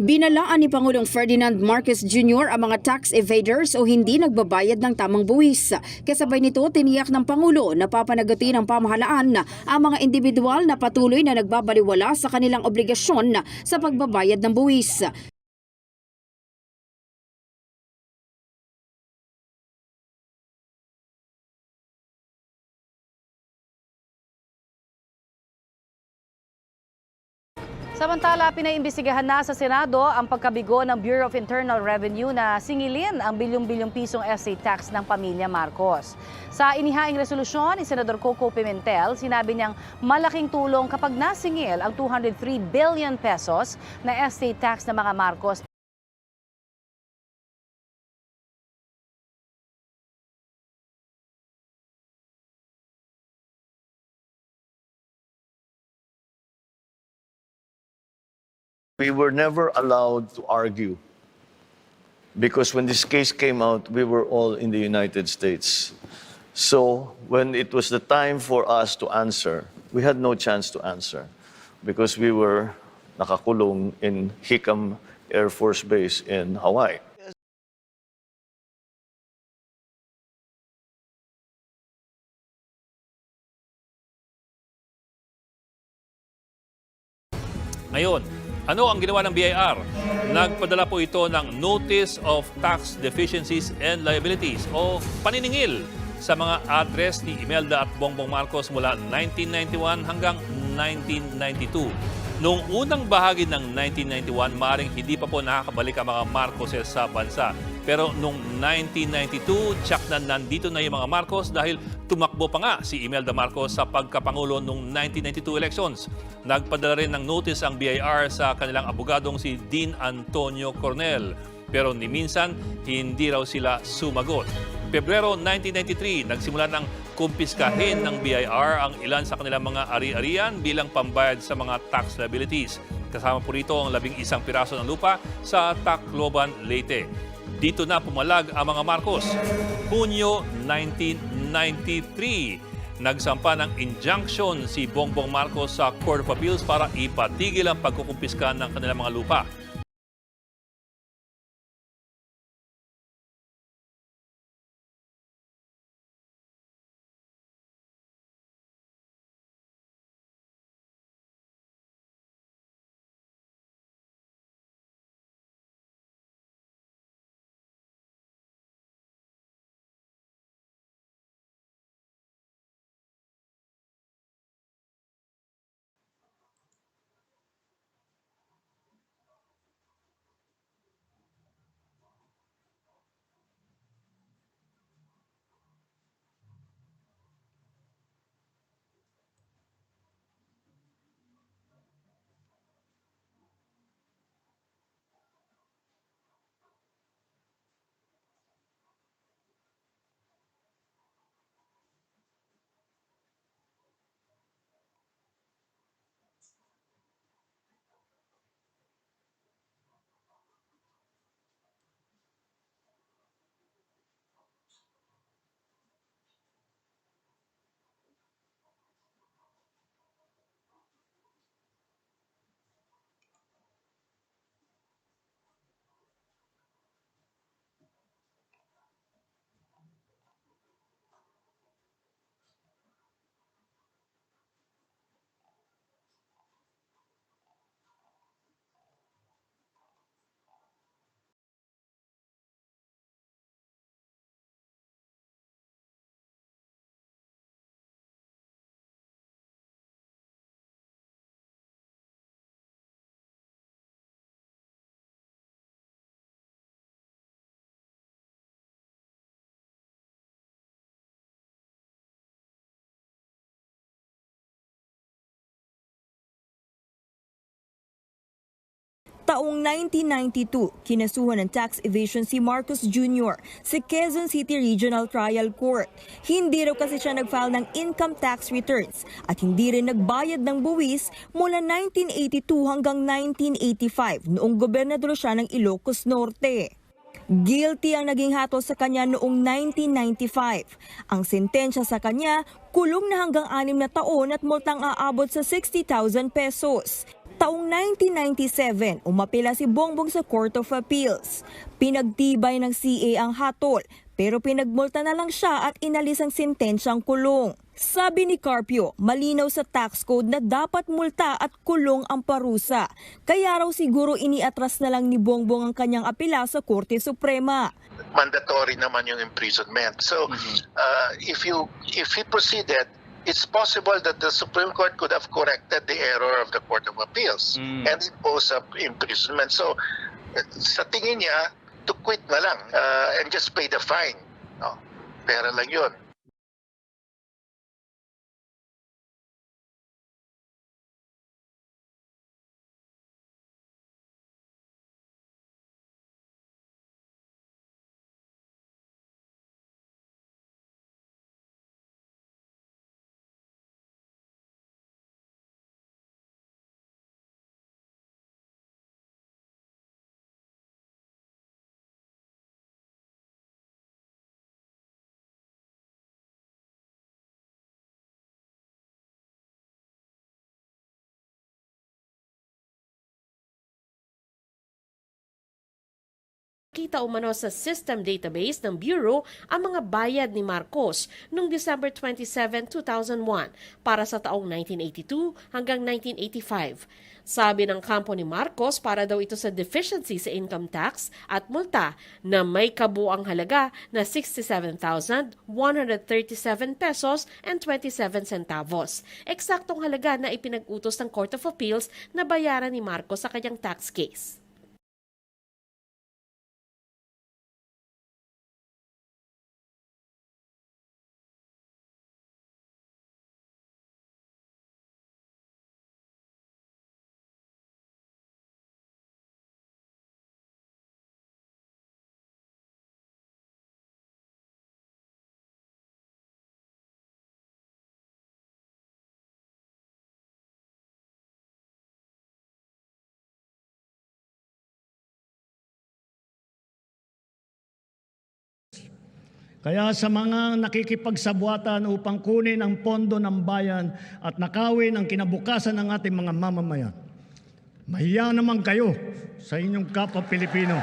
Binalaan ni Pangulong Ferdinand Marcos Jr. ang mga tax evaders o hindi nagbabayad ng tamang buwis. Kasabay nito, tiniyak ng Pangulo na papanagatin ng pamahalaan ang mga individual na patuloy na nagbabaliwala sa kanilang obligasyon sa pagbabayad ng buwis. Samantala, pinaimbestigahan na sa Senado ang pagkabigo ng Bureau of Internal Revenue na singilin ang bilyong-bilyong pisong estate tax ng pamilya Marcos. Sa inihaing resolusyon ni Senador Coco Pimentel, sinabi niyang malaking tulong kapag nasingil ang 203 billion pesos na estate tax ng mga Marcos We were never allowed to argue because when this case came out, we were all in the United States. So when it was the time for us to answer, we had no chance to answer because we were nakakulong in Hickam Air Force Base in Hawaii. Ano ang ginawa ng BIR? Nagpadala po ito ng Notice of Tax Deficiencies and Liabilities o paniningil sa mga address ni Imelda at Bongbong Marcos mula 1991 hanggang 1992. Noong unang bahagi ng 1991, maring hindi pa po nakakabalik ang mga Marcoses sa bansa. Pero noong 1992, tsak na nandito na yung mga Marcos dahil tumakbo pa nga si Imelda Marcos sa pagkapangulo noong 1992 elections. Nagpadala rin ng notice ang BIR sa kanilang abogadong si Dean Antonio Cornel. Pero ni minsan, hindi raw sila sumagot. Pebrero 1993, nagsimula ng kumpiskahin ng BIR ang ilan sa kanilang mga ari-arian bilang pambayad sa mga tax liabilities. Kasama po rito ang labing isang piraso ng lupa sa Tacloban, Leyte. Dito na pumalag ang mga Marcos. Hunyo 1993, nagsampa ng injunction si Bongbong Marcos sa Court of Appeals para ipatigil ang pagkukumpiska ng kanilang mga lupa. Taong 1992, kinasuhan ng tax evasion si Marcos Jr. sa Quezon City Regional Trial Court. Hindi raw kasi siya nag-file ng income tax returns at hindi rin nagbayad ng buwis mula 1982 hanggang 1985 noong gobernador siya ng Ilocos Norte. Guilty ang naging hatol sa kanya noong 1995. Ang sentensya sa kanya, kulong na hanggang anim na taon at multang aabot sa 60,000 pesos. Taong 1997, umapila si Bongbong sa Court of Appeals. Pinagtibay ng CA ang hatol, pero pinagmulta na lang siya at inalis ang sentensyang kulong. Sabi ni Carpio, malinaw sa tax code na dapat multa at kulong ang parusa. Kaya raw siguro iniatras na lang ni Bongbong ang kanyang apela sa Korte Suprema. mandatory naman yung imprisonment. So, uh, if you if he proceeded, it's possible that the Supreme Court could have corrected the error of the Court of Appeals and impose a imprisonment. So, sa tingin niya, to quit na lang uh, and just pay the fine. No? Pera lang yun. Kita umano sa system database ng Bureau ang mga bayad ni Marcos noong December 27, 2001 para sa taong 1982 hanggang 1985. Sabi ng kampo ni Marcos para daw ito sa deficiency sa income tax at multa na may kabuang halaga na 67,137 pesos and 27 centavos. Eksaktong halaga na ipinag-utos ng Court of Appeals na bayaran ni Marcos sa kanyang tax case. Kaya sa mga nakikipagsabwatan upang kunin ang pondo ng bayan at nakawin ang kinabukasan ng ating mga mamamayan, mahiya naman kayo sa inyong kapwa Pilipino.